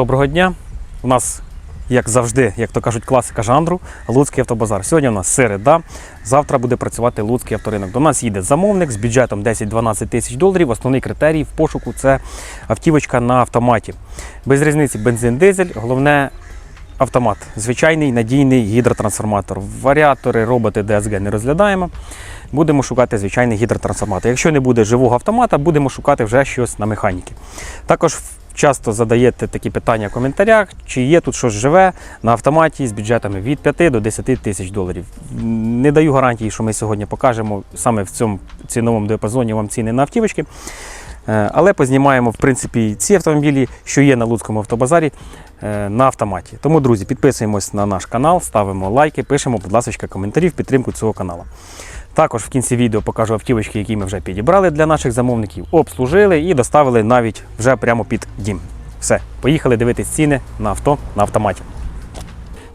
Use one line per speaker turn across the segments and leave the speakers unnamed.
доброго дня. У нас, як завжди, як то кажуть, класика жанру, Луцький автобазар. Сьогодні у нас середа. Завтра буде працювати Луцький авторинок. До нас їде замовник з бюджетом 10-12 тисяч доларів. Основний критерій в пошуку це автівочка на автоматі. Без різниці бензин, дизель. Головне автомат. Звичайний надійний гідротрансформатор. Варіатори, роботи DSG не розглядаємо. Будемо шукати звичайний гідротрансформатор. Якщо не буде живого автомата, будемо шукати вже щось на механіки. Також часто задаєте такі питання в коментарях, чи є тут щось живе на автоматі з бюджетами від 5 до 10 тисяч доларів. Не даю гарантії, що ми сьогодні покажемо саме в цьому ціновому діапазоні вам ціни на автівочки. Е, Але познімаємо в принципі ці автомобілі, що є на Луцькому автобазарі е, на автоматі. Тому, друзі, підписуємось на наш канал, ставимо лайки, пишемо, будь ласка, коментарі в підтримку цього каналу. Також в кінці відео покажу автівочки, які ми вже підібрали для наших замовників, обслужили і доставили навіть вже прямо під дім. Все, поїхали дивитись ціни на авто на автоматі.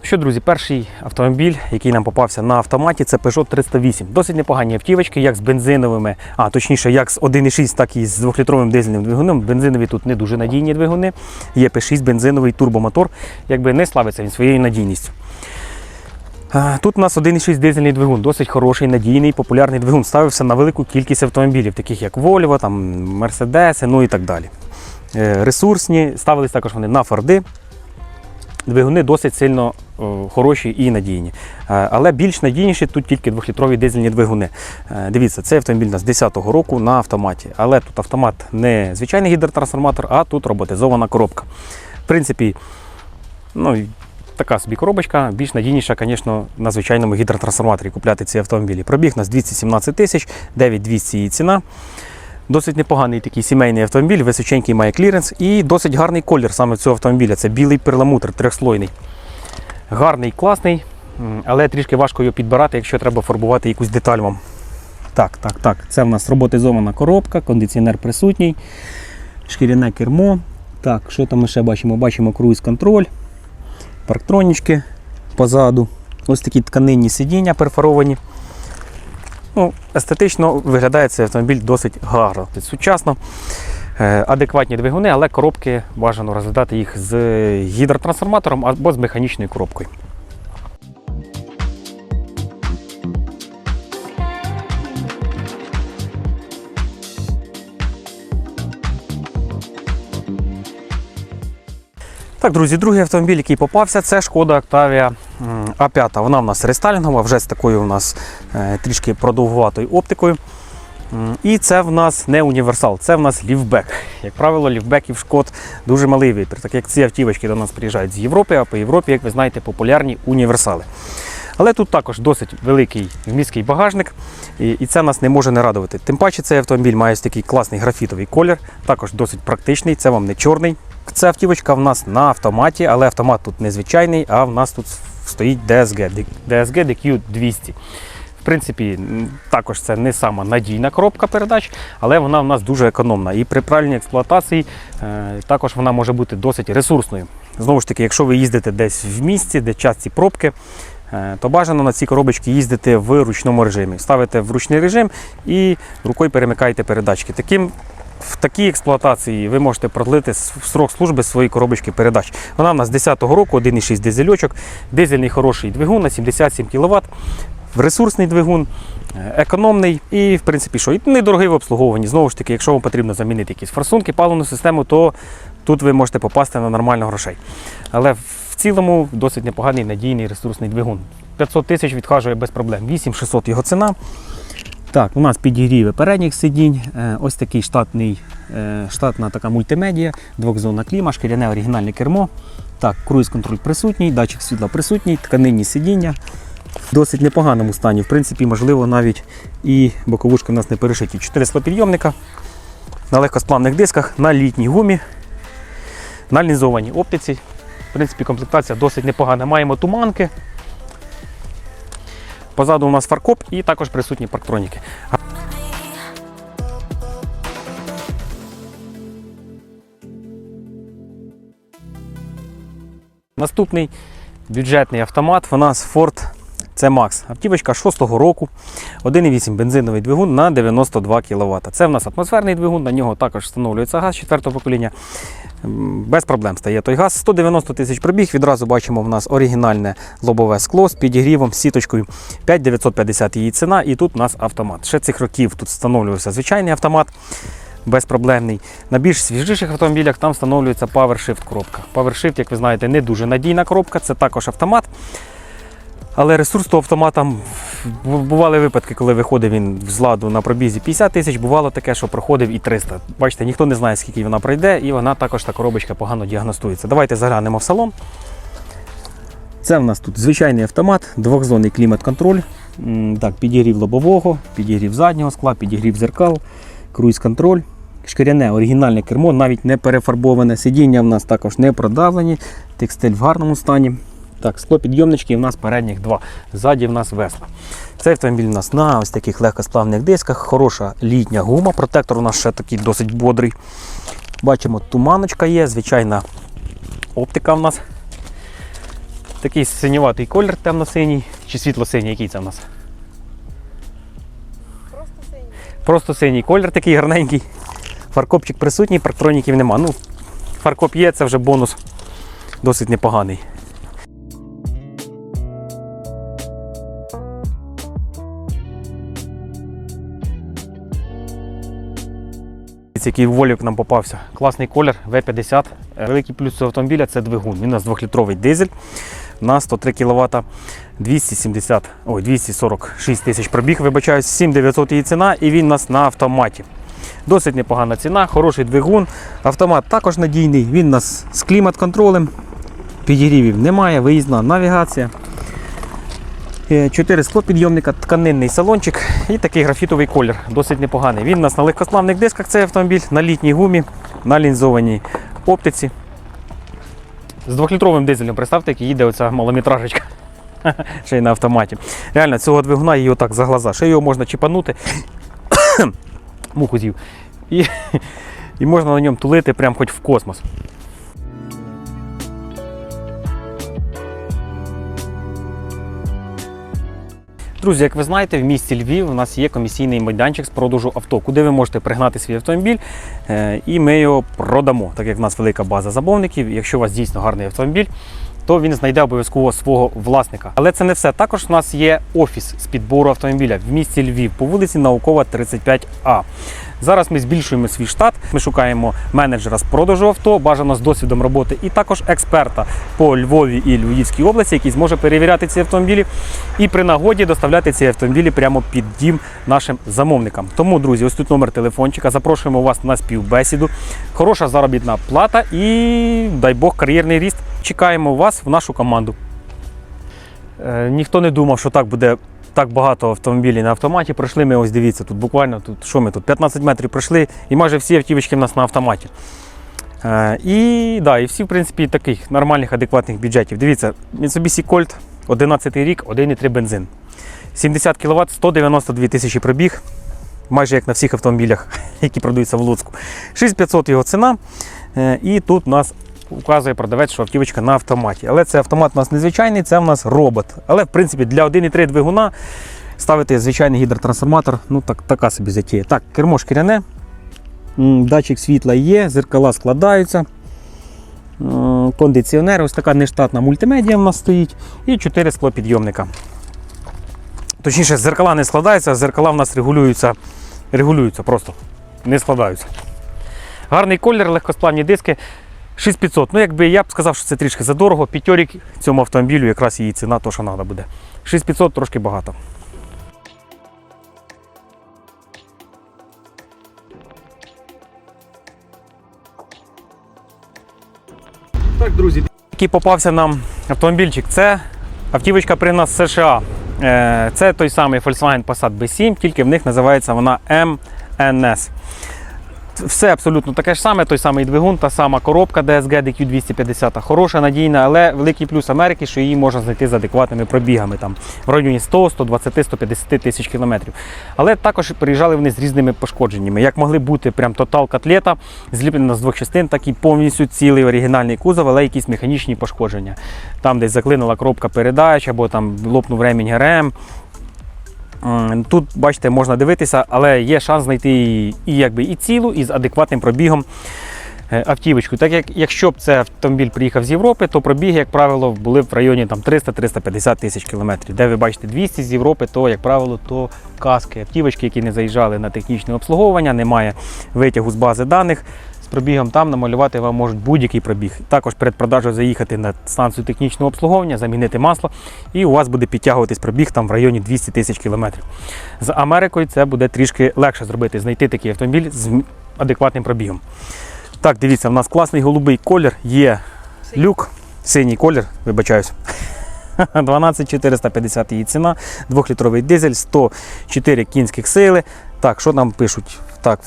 Що, друзі, перший автомобіль, який нам попався на автоматі, це Peugeot 308. Досить непогані автівочки, як з бензиновими, а точніше, як з 1,6, так і з 2-літровим дизельним двигуном. Бензинові тут не дуже надійні двигуни. Є P6 бензиновий турбомотор, якби не славиться він своєю надійністю. Тут у нас 1,6 дизельний двигун, досить хороший, надійний, популярний двигун. Ставився на велику кількість автомобілів, таких як Volvo, там, Mercedes, ну і так далі. Е, Ресурсні, ставились також вони на Форди. Двигуни досить сильно хороші і надійні. Е, Але більш надійніші тут тільки 2-літрові дизельні двигуни. Е, Дивіться, цей автомобіль у нас 10-го року на автоматі. Але тут автомат не звичайний гідротрансформатор, а тут роботизована коробка. В принципі, ну, така собі коробочка, більш надійніша, звісно, на звичайному гідротрансформаторі купляти ці автомобілі. Пробіг у нас 217 тисяч, 9200 її ціна. Досить непоганий такий сімейний автомобіль, височенький має кліренс і досить гарний колір саме цього автомобіля. Це білий перламутр трьохслойний. Гарний, класний, але трішки важко його підбирати, якщо треба фарбувати якусь деталь вам. Так, так, так. Це в нас роботизована коробка, кондиціонер присутній, шкіряне кермо. Так, що там ми ще бачимо? Бачимо круїз-контроль, парктронічки позаду. Ось такі тканинні сидіння перфоровані. Ну, естетично виглядає цей автомобіль досить гарно. Сучасно, е, адекватні двигуни, але коробки бажано розглядати їх з гідротрансформатором або з механічною коробкою. Так, друзі, другий автомобіль, який попався, це шкода Octavia м, А5. Вона в нас рестайлінгова, вже з такою у нас е, трішки продовгуватою оптикою. І це в нас не універсал, це в нас ліфбек. Як правило, ліфбеків шкод дуже малий вибір, так як ці автівочки до нас приїжджають з Європи, а по Європі, як ви знаєте, популярні універсали. Але тут також досить великий вмісткий багажник, і, і це нас не може не радувати. Тим паче цей автомобіль має такий класний графітовий колір, також досить практичний, це вам не чорний. Це автівочка в нас на автоматі, але автомат тут не звичайний, а в нас тут стоїть DSG, DSG DQ200. В принципі, також це не сама надійна коробка передач, але вона в нас дуже економна. І при правильній експлуатації е, також вона може бути досить ресурсною. Знову ж таки, якщо ви їздите десь в місті, де часті пробки, е, то бажано на ці коробочки їздити в ручному режимі. Ставите в ручний режим і рукою перемикаєте передачки. Таким в такій експлуатації ви можете продлити срок служби своєї коробочки передач. Вона в нас 10-го року, 1,6 дизельочок, дизельний хороший двигун на 77 кВт, ресурсний двигун, е, економний і, в принципі, що, і недорогий в обслуговуванні. Знову ж таки, якщо вам потрібно замінити якісь форсунки, паливну систему, то тут ви можете попасти на нормально грошей. Але в цілому досить непоганий надійний ресурсний двигун. 500 тисяч відхажує без проблем. 8600 його ціна. Так, у нас підігріви передніх сидінь, е, ось такий штатний, е, штатна така мультимедія, двохзонна кліма, шкіряне оригінальне кермо. Так, круїз-контроль присутній, датчик світла присутній, тканинні сидіння. В досить непоганому стані. В принципі, можливо, навіть і боковушки в нас не перешиті. Чотири склопідйомника на легкосплавних дисках, на літній гумі, на лінзованій оптиці. В принципі, комплектація досить непогана. Маємо туманки. Позаду у нас фаркоп і також присутні парктроніки. Наступний бюджетний автомат у нас Ford Макс. Автівочка 6-го року, 1,8 бензиновий двигун на 92 кВт. Це в нас атмосферний двигун, на нього також встановлюється газ 4-го покоління. Без проблем стає той газ. 190 тисяч пробіг. Відразу бачимо, в нас оригінальне лобове скло з підігрівом, сіточкою. 5950 її ціна, і тут у нас автомат. Ще цих років тут встановлювався звичайний автомат. Безпроблемний. На більш свіжіших автомобілях там встановлюється PowerShift коробка. PowerShift, як ви знаєте, не дуже надійна коробка, це також автомат. Але ресурс того автомата бували випадки, коли виходив він з ладу на пробізі 50 тисяч, бувало таке, що проходив і 300. Бачите, ніхто не знає, скільки вона пройде, і вона також та коробочка погано діагностується. Давайте заглянемо в салон. Це в нас тут звичайний автомат, двохзонний клімат-контроль. Так, підігрів лобового, підігрів заднього скла, підігрів зеркал, круїз-контроль. Шкіряне оригінальне кермо, навіть не перефарбоване. Сидіння в нас також не продавлені, текстиль в гарному стані. Так, склопідйомнички в нас передніх два. Ззаді в нас весла. Цей автомобіль у нас на ось таких легкосплавних дисках, хороша літня гума. Протектор у нас ще такий досить бодрий. Бачимо, туманочка є, звичайна оптика в нас. Такий синюватий колір темно-синій чи світло-синій, який це в нас?
Просто синій.
Просто синій колір такий гарненький. Фаркопчик присутній, парктроніків нема. Ну, фаркоп є, це вже бонус досить непоганий. Дивіться, Який волік нам попався. Класний колір V50. Е, Великий плюс цього автомобіля це двигун. Він у нас 2-літровий дизель на 103 кВт, 270, ой, 246 тисяч пробіг, вибачаюсь, 7900 її ціна, і він у нас на автоматі. Досить непогана ціна, хороший двигун. Автомат також надійний, він у нас з клімат-контролем. Підігрівів немає, виїзна навігація. Е, Чотири склопідйомника, тканинний салончик і такий графітовий колір, досить непоганий. Він у нас на легкославних дисках цей автомобіль, на літній гумі, на лінзованій оптиці. З двохлітровим дизелем, представте, як їде оця малометражечка. Ще й на автоматі. Реально, цього двигуна її отак за глаза. Ще його можна чіпанути. Муху з'їв. І, і можна на ньому тулити прям хоч в космос. Друзі, як ви знаєте, в місті Львів у нас є комісійний майданчик з продажу авто, куди ви можете пригнати свій автомобіль, е, і ми його продамо. Так як в нас велика база забовників. Якщо у вас дійсно гарний автомобіль, то він знайде обов'язково свого власника. Але це не все. Також у нас є офіс з підбору автомобіля в місті Львів по вулиці Наукова, 35А. Зараз ми збільшуємо свій штат. Ми шукаємо менеджера з продажу авто, бажано з досвідом роботи, і також експерта по Львові і Львівській області, який зможе перевіряти ці автомобілі і при нагоді доставляти ці автомобілі прямо під дім нашим замовникам. Тому, друзі, ось тут номер телефончика. Запрошуємо вас на співбесіду. Хороша заробітна плата і дай Бог кар'єрний ріст. Чекаємо вас в нашу команду. Е, ніхто не думав, що так буде так багато автомобілів на автоматі. Пройшли ми, ось дивіться, тут буквально тут, що ми тут, 15 метрів пройшли, і майже всі автівочки в нас на автоматі. Е, і, да, і всі, в принципі, таких нормальних, адекватних бюджетів. Дивіться, Mitsubishi Colt, 11 рік, 1,3 бензин. 70 кВт, 192 тисячі пробіг, майже як на всіх автомобілях, які продаються в Луцьку. 6500 його ціна. Е, І тут у нас указує продавець, що автівочка на автоматі. Але це автомат у нас незвичайний, це в нас робот. Але в принципі для 1,3 двигуна ставити звичайний гідротрансформатор, ну так, така собі затія. Так, кермо шкіряне, датчик світла є, зеркала складаються. Кондиціонер, ось така нештатна мультимедіа в нас стоїть, і 4 склопідйомника. Точніше, зеркала не складаються, зеркала в нас регулюються, регулюються просто, не складаються. Гарний колір, легкосплавні диски. 6500. Ну, якби я б сказав, що це трішки задорого. П'ятьорік цьому автомобілю якраз її ціна, то що треба буде. 6500 трошки багато. Так, друзі, який попався нам автомобільчик. Це автівочка при нас США. Е, Це той самий Volkswagen Passat B7, тільки в них називається вона MNS. Все абсолютно таке ж саме, той самий двигун, та сама коробка DSG DQ250, хороша, надійна, але великий плюс Америки, що її можна знайти з адекватними пробігами, там в районі 100, 120, 150 тисяч кілометрів. Але також приїжджали вони з різними пошкодженнями. Як могли бути прям тотал котлета, зліплена з двох частин, так і повністю цілий оригінальний кузов, але якісь механічні пошкодження. Там десь заклинила коробка передач, або там лопнув ремінь ГРМ. Тут, бачите, можна дивитися, але є шанс знайти і, якби, і цілу, і з адекватним пробігом е, автівочку. Так як якщо б це автомобіль приїхав з Європи, то пробіги, як правило, були в районі там, 300-350 тисяч кілометрів. Де ви бачите 200 з Європи, то, як правило, то каски, автівочки, які не заїжджали на технічне обслуговування, немає витягу з бази даних. З пробігом там намалювати вам можуть будь-який пробіг. Також перед продажею заїхати на станцію технічного обслуговування, замінити масло, і у вас буде підтягуватись пробіг там в районі 200 тисяч кілометрів. З Америкою це буде трішки легше зробити, знайти такий автомобіль з адекватним пробігом. Так, дивіться, в нас класний голубий колір, є люк, синій колір, вибачаюсь. 12450 її ціна, 2-літровий дизель, 104 кінських сили. Так, що нам пишуть? Так,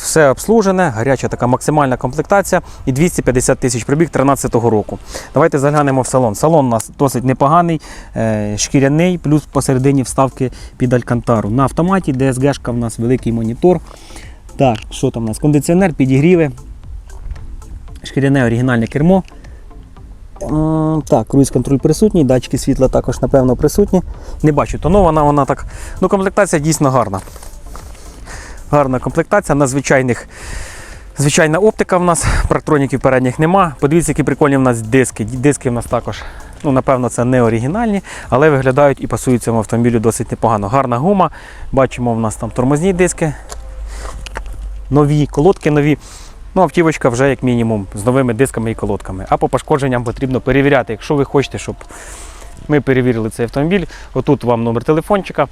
все обслужене, гаряча така максимальна комплектація і 250 тисяч пробіг 2013 року. Давайте заглянемо в салон. Салон у нас досить непоганий, е, шкіряний, плюс посередині вставки під алькантару. На автоматі DSG-шка в нас великий монітор. Так, що там у нас? Кондиціонер, підігріви, шкіряне оригінальне кермо. Так, круїз-контроль присутній, датчики світла також, напевно, присутні. Не бачу, тонована вона так. Ну, комплектація дійсно гарна. Гарна комплектація на звичайних. Звичайна оптика в нас, парктроніків передніх нема. Подивіться, які прикольні в нас диски. Диски в нас також, ну, напевно, це не оригінальні, але виглядають і пасують цьому автомобілю досить непогано. Гарна гума. Бачимо, в нас там тормозні диски. Нові, колодки нові. Ну, автівочка вже як мінімум з новими дисками і колодками. А по пошкодженням потрібно перевіряти. Якщо ви хочете, щоб ми перевірили цей автомобіль, отут вам номер телефончика.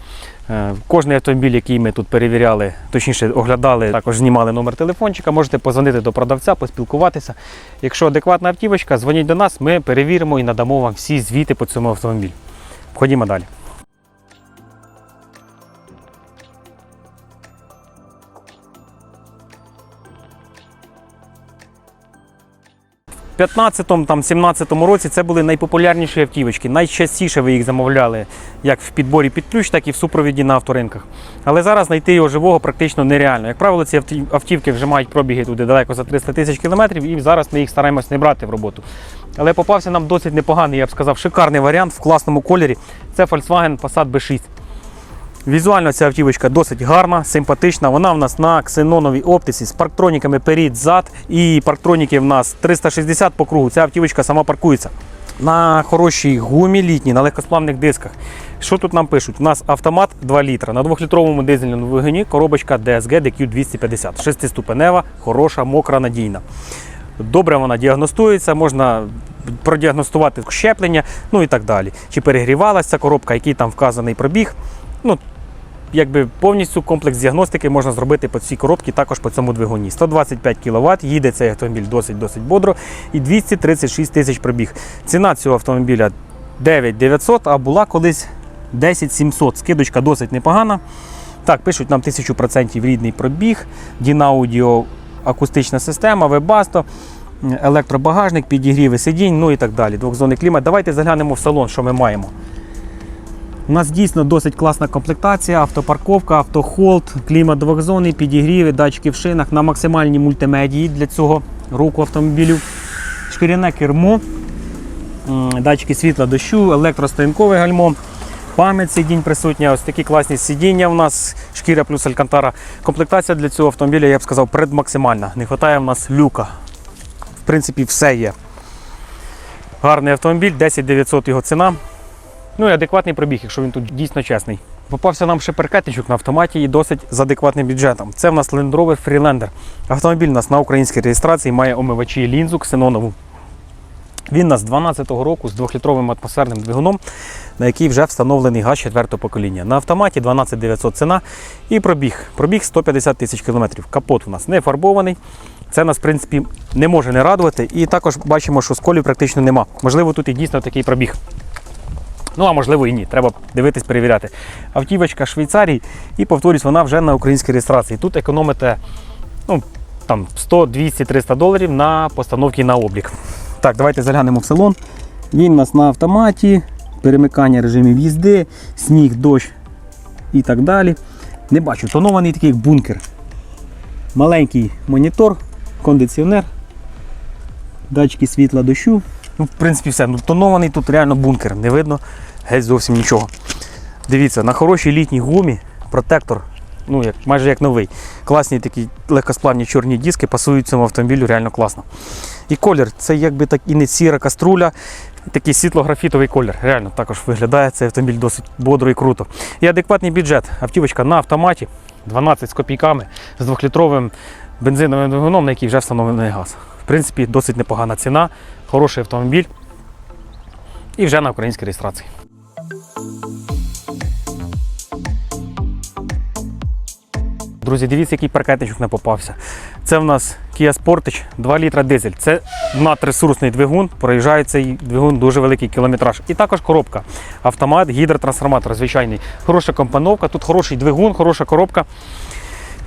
Е, Кожний автомобіль, який ми тут перевіряли, точніше оглядали, також знімали номер телефончика. Можете позвонити до продавця, поспілкуватися. Якщо адекватна автівочка, дзвоніть до нас, ми перевіримо і надамо вам всі звіти по цьому автомобілю. Ходімо далі. У 15-му, там, 17-му році це були найпопулярніші автівочки. Найчастіше ви їх замовляли як в підборі під ключ, так і в супровіді на авторинках. Але зараз знайти його живого практично нереально. Як правило, ці автівки вже мають пробіги туди далеко за 300 тисяч кілометрів, і зараз ми їх стараємось не брати в роботу. Але попався нам досить непоганий, я б сказав, шикарний варіант в класному кольорі. Це Volkswagen Passat B6. Візуально ця автівочка досить гарна, симпатична. Вона в нас на ксеноновій оптиці з парктроніками перед зад і парктроніки в нас 360 по кругу. Ця автівочка сама паркується. На хорошій гумі літній, на легкосплавних дисках. Що тут нам пишуть? У нас автомат 2 літра. На 2-літровому дизельному двигуні коробочка DSG DQ250. Шестиступенева, хороша, мокра, надійна. Добре вона діагностується, можна продіагностувати щеплення, ну і так далі. Чи перегрівалася коробка, який там вказаний пробіг. Ну, якби повністю комплекс діагностики можна зробити по цій коробці, також по цьому двигуні. 125 кВт, їде цей автомобіль досить-досить бодро і 236 тисяч пробіг. Ціна цього автомобіля 9900, а була колись 10700. Скидочка досить непогана. Так, пишуть нам 1000% рідний пробіг, Дінаудіо акустична система, вебасто, електробагажник, підігріви сидінь, ну і так далі. Двохзонний клімат. Давайте заглянемо в салон, що ми маємо. У нас дійсно досить класна комплектація, автопарковка, автохолд, клімат двохзонний, підігріви, датчики в шинах на максимальній мультимедії для цього року автомобілів. Шкіряне кермо, датчики світла дощу, електростоянкове гальмо, пам'ять сидінь присутня, ось такі класні сидіння у нас, шкіра плюс алькантара. Комплектація для цього автомобіля, я б сказав, предмаксимальна. Не вистачає в нас люка. В принципі, все є. Гарний автомобіль, 10 900 його ціна. Ну і адекватний пробіг, якщо він тут дійсно чесний. Попався нам ще перкетничок на автоматі і досить з адекватним бюджетом. Це в нас Land Rover Freelander. Автомобіль у нас на українській реєстрації має омивачі лінзу ксенонову. Він у нас з 12-го року з 2-літровим атмосферним двигуном, на який вже встановлений газ 4-го покоління. На автоматі 12900 ціна і пробіг. Пробіг 150 тисяч кілометрів. Капот у нас не фарбований. Це нас, в принципі, не може не радувати. І також бачимо, що сколів практично нема. Можливо, тут і дійсно такий пробіг. Ну, а можливо і ні. Треба дивитись, перевіряти. Автівочка Швейцарії, і повторюсь, вона вже на українській реєстрації. Тут економите ну, там 100, 200, 300 доларів на постановки на облік. Так, давайте заглянемо в салон. Він у нас на автоматі, перемикання режимів їзди, сніг, дощ і так далі. Не бачу, тонований такий бункер. Маленький монітор, кондиціонер, датчики світла дощу. Ну, в принципі, все. Ну, тонований тут реально бункер, не видно геть зовсім нічого. Дивіться, на хорошій літній гумі протектор, ну як майже як новий. Класні такі легкосплавні чорні диски пасують цьому автомобілю реально класно. І колір, це якби так і не сіра каструля, такий світло-графітовий колір. Реально також виглядає цей автомобіль досить бодро і круто. І адекватний бюджет. Автівочка на автоматі, 12 з копійками, з 2-літровим бензиновим двигуном, на який вже встановлений газ. В принципі, досить непогана ціна, хороший автомобіль і вже на українській реєстрації. Друзі, дивіться, який паркетничок не попався. Це в нас Kia Sportage 2 літра дизель. Це надресурсний двигун, проїжджає цей двигун дуже великий кілометраж. І також коробка. Автомат, гідротрансформатор звичайний. Хороша компоновка, тут хороший двигун, хороша коробка.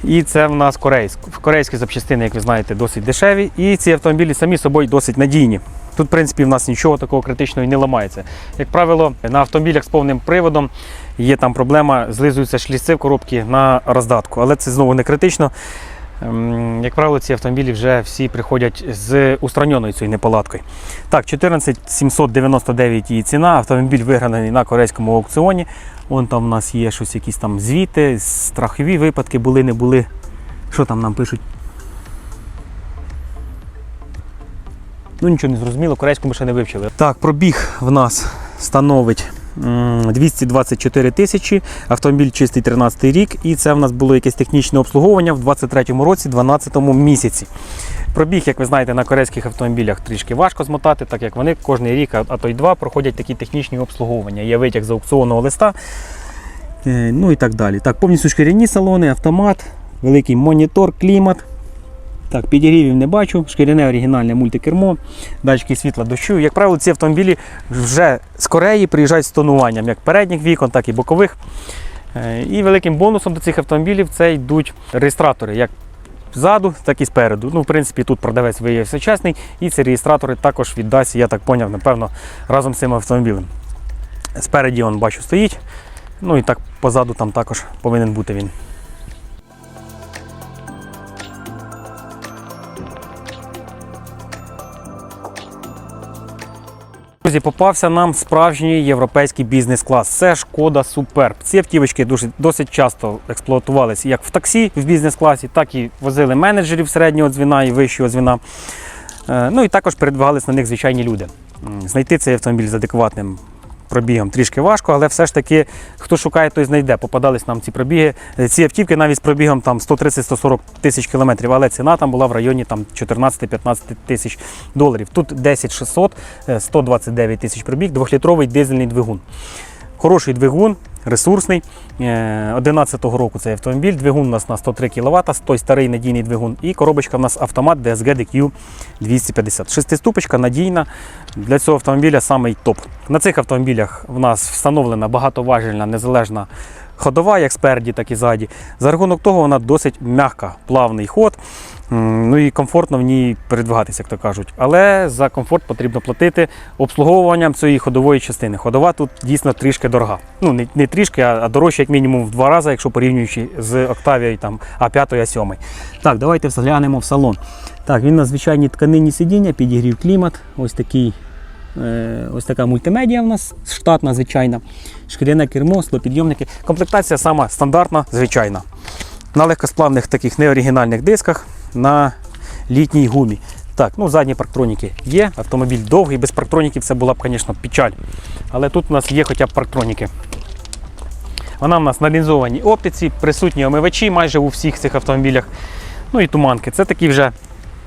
І це в нас корейськ. Корейські запчастини, як ви знаєте, досить дешеві. І ці автомобілі самі собою досить надійні. Тут, в принципі, в нас нічого такого критичного і не ламається. Як правило, на автомобілях з повним приводом є там проблема, злизуються шліци в коробці на роздатку. Але це знову не критично. Ем, Як правило, ці автомобілі вже всі приходять з устраненою цією неполадкою. Так, 14 799 її ціна. Автомобіль виграний на корейському аукціоні. Вон там у нас є щось, якісь там звіти, страхові випадки були, не були. Що там нам пишуть? Ну нічого не зрозуміло, корейську ми ще не вивчили. Так, пробіг в нас становить 224 тисячі, автомобіль чистий 13 рік, і це в нас було якесь технічне обслуговування в 23 році, 12 місяці. Пробіг, як ви знаєте, на корейських автомобілях трішки важко змотати, так як вони кожен рік, а а то й два, проходять такі технічні обслуговування. Є витяг з аукціонного листа, е, ну і так далі. Так, повністю шкіряні салони, автомат, великий монітор, клімат. Так, підігрівів не бачу, шкіряне оригінальне мультикермо, датчики світла дощу. Як правило, ці автомобілі вже з Кореї приїжджають з тонуванням як передніх вікон, так і бокових. Е, І великим бонусом до цих автомобілів це йдуть реєстратори, як ззаду, так і спереду. Ну, в принципі, тут продавець виявився чесний, і ці реєстратори також віддасть, я так поняв, напевно, разом з цим автомобілем. Спереді он бачу стоїть. Ну і так позаду там також повинен бути він. Друзі, попався нам справжній європейський бізнес-клас. Це шкода Суперб. Ці автівочки дуже, досить часто експлуатувалися як в таксі в бізнес-класі, так і возили менеджерів середнього дзвіна і вищого дзвіна. Е, Ну і також передвигались на них звичайні люди. Знайти цей автомобіль з адекватним пробігом трішки важко, але все ж таки, хто шукає, той знайде. Попадались нам ці пробіги. Е, Ці автівки навіть з пробігом там 130-140 тисяч кілометрів, але ціна там була в районі там 14-15 тисяч доларів. Тут 10 600, е, 129 тисяч пробіг, двохлітровий дизельний двигун. Хороший двигун, ресурсний. Е, 11-го року цей автомобіль. Двигун у нас на 103 кВт, той старий надійний двигун. І коробочка в нас автомат DSG DQ 250. Шестиступочка надійна. Для цього автомобіля самий топ. На цих автомобілях в нас встановлена багатоважельна незалежна ходова, як спереді, так і ззаді. За рахунок того, вона досить м'яка, плавний ход. Ну і комфортно в ній передвигатися, як то кажуть. Але за комфорт потрібно платити обслуговуванням цієї ходової частини. Ходова тут дійсно трішки дорога. Ну не, не трішки, а, дорожче, як мінімум, в два рази, якщо порівнюючи з Octavia там, А5, А7. Так, давайте заглянемо в салон. Так, він на звичайній тканині сидіння, підігрів клімат. Ось такий. е, Ось така мультимедіа в нас штатна, звичайна. Шкіряне кермо, склопідйомники. Комплектація сама стандартна, звичайна. На легкосплавних таких неоригінальних дисках на літній гумі. Так, ну задні парктроніки є, автомобіль довгий, без парктроніків це була б, звісно, печаль. Але тут у нас є хоча б парктроніки. Вона в нас на лінзованій оптиці, присутні омивачі майже у всіх цих автомобілях. Ну і туманки. Це такий вже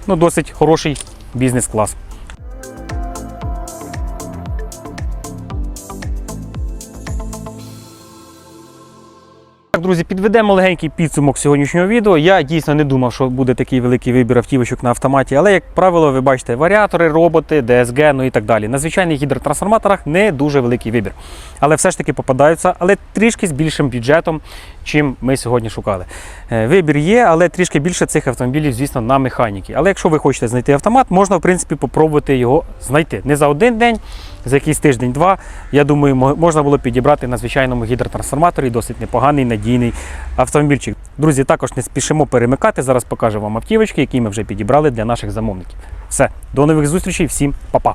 ну, досить хороший бізнес-клас. Друзі, підведемо легенький підсумок сьогоднішнього відео. Я дійсно не думав, що буде такий великий вибір автівочок на автоматі, але, як правило, ви бачите варіатори, роботи, ДСГ, ну і так далі. На звичайних гідротрансформаторах не дуже великий вибір. Але все ж таки попадаються, але трішки з більшим бюджетом, чим ми сьогодні шукали. Е, Вибір є, але трішки більше цих автомобілів, звісно, на механіки. Але якщо ви хочете знайти автомат, можна в принципі попробувати його знайти. Не за один день, за якийсь тиждень-два. Я думаю, можна було підібрати на звичайному гідротрансформаторі досить непоганий надійний автомобільчик. Друзі, також не спішимо перемикати. Зараз покажу вам автівочки, які ми вже підібрали для наших замовників. Все, до нових зустрічей, всім па-па!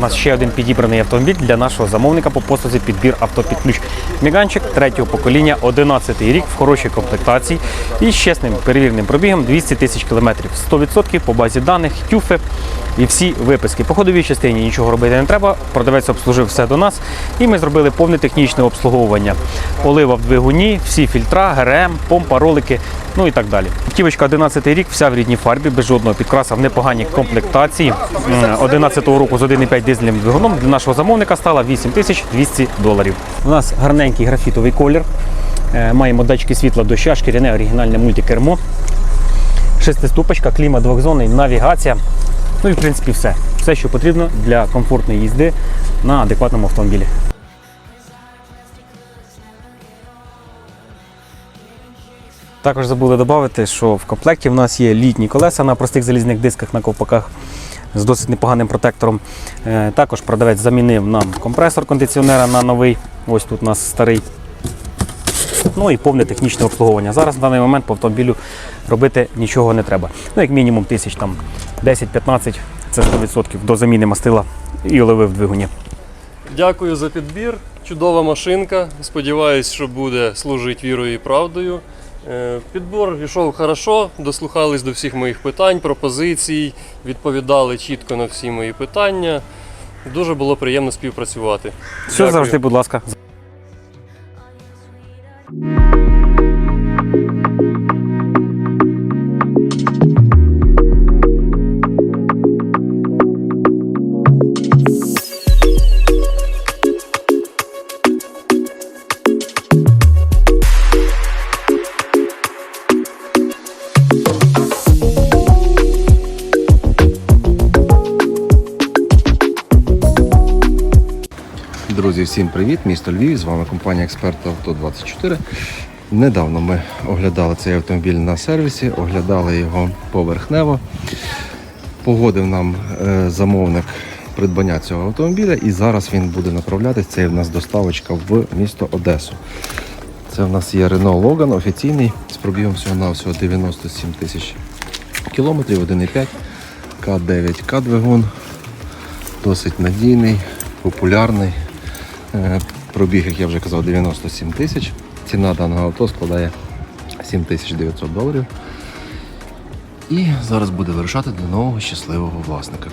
У нас ще один підібраний автомобіль для нашого замовника по послузі підбір авто під ключ. Міганчик третього покоління, 11 рік в хорошій комплектації і з чесним перевіреним пробігом 200 тисяч кілометрів. 100% по базі даних, тюфи і всі виписки. По ходовій частині нічого робити не треба. Продавець обслужив все до нас, і ми зробили повне технічне обслуговування. Олива в двигуні, всі фільтра, ГРМ, помпа, ролики, ну і так далі. Автівочка 11 рік, вся в рідній фарбі, без жодного підкраса, в непоганій комплектації. 11-го року з 1,5 дизельним двигуном для нашого замовника стала 8200 доларів. У нас гарненький графітовий колір. Е, Маємо датчики світла доща, шкіряне оригінальне мультикермо. Шестиступочка, клімат двохзонний, навігація. Ну і в принципі все. Все, що потрібно для комфортної їзди на адекватному автомобілі. Також забули додати, що в комплекті в нас є літні колеса на простих залізних дисках на ковпаках з досить непоганим протектором. Е, Також продавець замінив нам компресор кондиціонера на новий. Ось тут у нас старий. Ну і повне технічне обслуговування. Зараз в даний момент по автомобілю робити нічого не треба. Ну, як мінімум тисяч там 10-15 це 100% до заміни мастила і оливи в двигуні.
Дякую за підбір. Чудова машинка. Сподіваюсь, що буде служити вірою і правдою. Е, Підбор йшов хорошо, дослухались до всіх моїх питань, пропозицій, відповідали чітко на всі мої питання. Дуже було приємно співпрацювати.
Все
Дякую.
завжди, будь ласка.
Місто Львів. З вами компанія Експерт Авто 24. Недавно ми оглядали цей автомобіль на сервісі, оглядали його поверхнево. Погодив нам е, замовник придбання цього автомобіля, і зараз він буде направлятися. Це в нас доставочка в місто Одесу. Це в нас є Renault Logan офіційний з пробігом всього на всього 97 тисяч кілометрів, 1,5 К9 К двигун. Досить надійний, популярний. Е, Пробіг, як я вже казав, 97 тисяч. Ціна даного авто складає 7900 доларів. І зараз буде вирушати до нового щасливого власника.